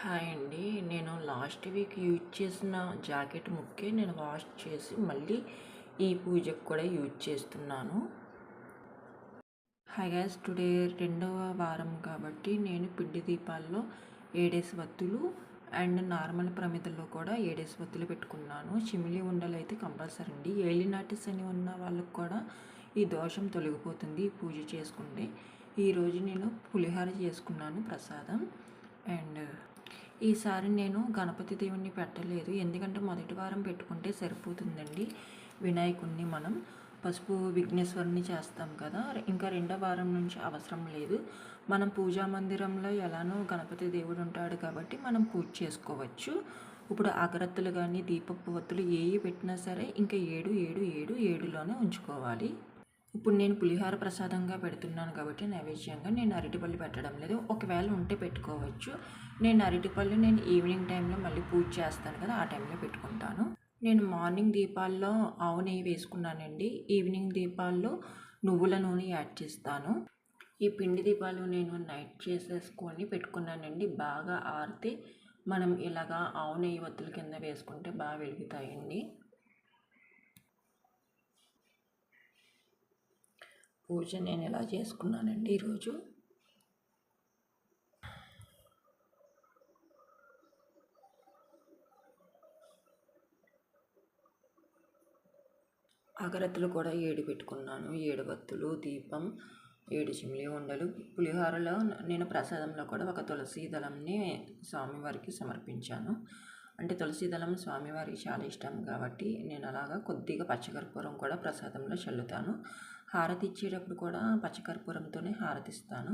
Hi అండి. నేను last week use చేసిన జాకెట్ ముక్కే నేను వాష్ చేసి మళ్ళీ ఈ పూజకు కూడా యూజ్ చేస్తున్నాను. హాయ్ గ్యాస్ టుడే రెండవ వారం కాబట్టి నేను పిండి దీపాల్లో ఏడేసి వత్తులు అండ్ నార్మల్ ప్రమిదల్లో కూడా ఏడేసి వత్తులు పెట్టుకున్నాను. చిమిలి ఉండలు అయితే కంపల్సరీ అండి. ఏలినాటి శని ఉన్న వాళ్ళకు కూడా ఈ దోషం తొలగిపోతుంది ఈ పూజ చేసుకుంటే. ఈరోజు నేను పులిహార చేసుకున్నాను ప్రసాదం అండ్ ఈసారి నేను గణపతి దేవుణ్ణి పెట్టలేదు. ఎందుకంటే మొదటి వారం పెట్టుకుంటే సరిపోతుందండి వినాయకుణ్ణి మనం. పసుపు విఘ్నేశ్వరుని చేస్తాం కదా. ఇంకా రెండో వారం నుంచి అవసరం లేదు. మనం పూజా మందిరంలో ఎలానో గణపతి దేవుడు ఉంటాడు కాబట్టి మనం పూజ చేసుకోవచ్చు. ఇప్పుడు అగరత్తులు కానీ దీపపు వత్తులు ఏవి పెట్టినా సరే ఇంకా ఏడు ఏడు ఏడు ఏడులోనే ఉంచుకోవాలి. ఇప్పుడు నేను పులిహార ప్రసాదంగా పెడుతున్నాను కాబట్టి నైవేద్యంగా నేను అరటిపళ్ళు పెట్టడం లేదు. ఒకవేళ ఉంటే పెట్టుకోవచ్చు. నేను అరటిపళ్ళు నేను ఈవినింగ్ టైంలో మళ్ళీ పూజ చేస్తాను కదా ఆ టైంలో పెట్టుకుంటాను. నేను మార్నింగ్ దీపాల్లో ఆవు నెయ్యి వేసుకున్నానండి. ఈవినింగ్ దీపాల్లో నువ్వుల నూనె యాడ్ చేస్తాను. ఈ పిండి దీపాలు నేను నైట్ చేసేసుకొని పెట్టుకున్నానండి. బాగా ఆరితే మనం ఇలాగా ఆవు నెయ్యి వత్తుల కింద వేసుకుంటే బాగా వెలుగుతాయండి. పూజ నేను ఎలా చేసుకున్నానండి ఈరోజు? అగరత్తులు కూడా ఏడు పెట్టుకున్నాను. ఏడు వత్తులు దీపం ఏడు చిమిలి ఉండలు. పులిహోరలో నేను ప్రసాదంలో కూడా ఒక తులసి దళంని స్వామివారికి సమర్పించాను. అంటే తులసి దళం స్వామివారికి చాలా ఇష్టం కాబట్టి నేను అలాగా కొద్దిగా పచ్చకర్పూరం కూడా ప్రసాదంలో చల్లుతాను. హారతి ఇచ్చేటప్పుడు కూడా పచ్చకర్పూరంతోనే హారతిస్తాను.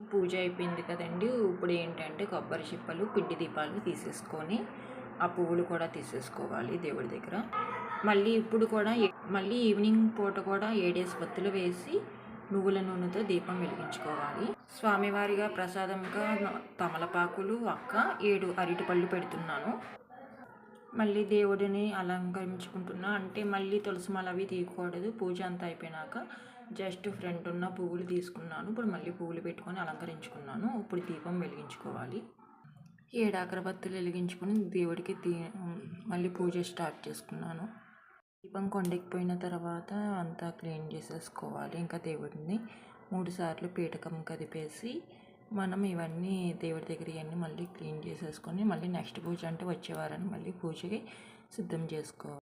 పూజ అయిపోయింది కదండి. ఇప్పుడు ఏంటంటే కొబ్బరి చిప్పలు పిండి దీపాలు తీసేసుకొని ఆ పువ్వులు కూడా తీసేసుకోవాలి దేవుడి దగ్గర. మళ్ళీ ఇప్పుడు కూడా మళ్ళీ ఈవినింగ్ పూట కూడా ఏడేసి బత్తులు వేసి నువ్వుల నూనెతో దీపం వెలిగించుకోవాలి. స్వామివారిగా ప్రసాదంగా తమలపాకులు అక్క ఏడు అరటిపళ్ళు పెడుతున్నాను. మళ్ళీ దేవుడిని అలంకరించుకుంటున్నా. అంటే మళ్ళీ తులసి మాల అవి తీయకూడదు. పూజ అంతా అయిపోయినాక జస్ట్ ఫ్రంట్ ఉన్న పువ్వులు తీసుకున్నాను. ఇప్పుడు మళ్ళీ పువ్వులు పెట్టుకొని అలంకరించుకున్నాను. ఇప్పుడు దీపం వెలిగించుకోవాలి. ఏడు అగరబత్తులు వెలిగించుకొని దేవుడికి దీ మళ్ళీ పూజ స్టార్ట్ చేసుకున్నాను. దీపం కొండెక్కిపోయిన తర్వాత అంతా క్లీన్ చేసేసుకోవాలి. ఇంకా దేవుడిని మూడుసార్లు పీఠకం కదిపేసి మనం ఇవన్నీ దేవుడి దగ్గర ఇవన్నీ మళ్ళీ క్లీన్ చేసేసుకొని మళ్ళీ నెక్స్ట్ పూజ అంటే వచ్చేవారని మళ్ళీ పూజకి సిద్ధం చేసుకోవాలి.